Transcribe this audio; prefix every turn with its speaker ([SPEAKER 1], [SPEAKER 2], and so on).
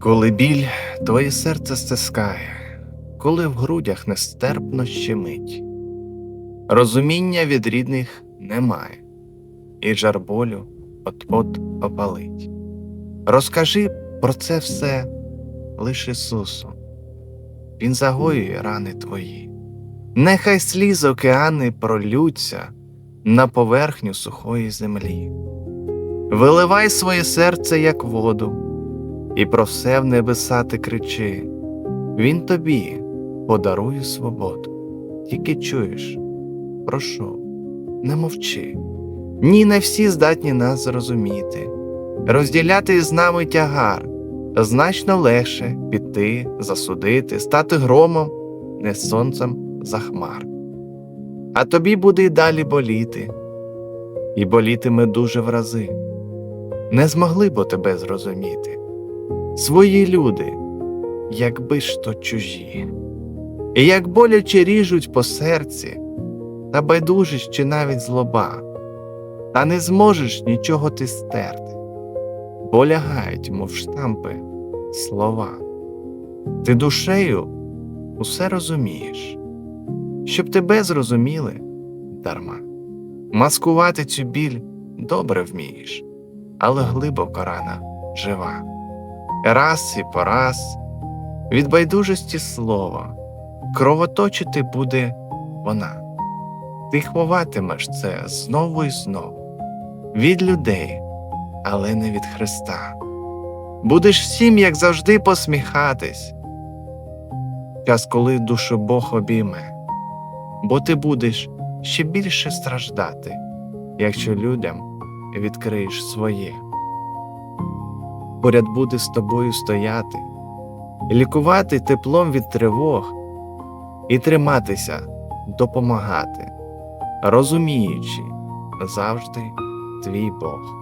[SPEAKER 1] Коли біль твоє серце стискає, коли в грудях нестерпно щемить, розуміння від рідних немає, і жар болю от-от опалить. Розкажи про це все лиш Ісусу, Він загоює рани твої. Нехай сліз океани пролються на поверхню сухої землі. Виливай своє серце, як воду, і про все в небеса ти кричи. Він тобі подарує свободу. Тільки чуєш, прошу, не мовчи. Ні, не всі здатні нас зрозуміти. Розділяти з нами тягар значно легше піти, засудити, стати громом, не сонцем за хмар. А тобі буде й далі боліти, і болітиме дуже в рази. Не змогли б тебе зрозуміти. Свої люди, якби ж то чужі, і як боляче ріжуть по серці, та байдужість чи навіть злоба, та не зможеш нічого ти стерти, бо лягають, мов штампи, слова. Ти душею усе розумієш, щоб тебе зрозуміли дарма. Маскувати цю біль добре вмієш, але глибоко рана жива. Раз і по раз від байдужості слова кровоточити буде вона. Ти ховатимеш це знову і знову від людей, але не від Христа. Будеш всім, як завжди, посміхатись. Час, коли душу Бог обійме, бо ти будеш ще більше страждати, якщо людям відкриєш своє. Поряд буде з тобою стояти, лікувати теплом від тривог і триматися, допомагати, розуміючи завжди твій Бог.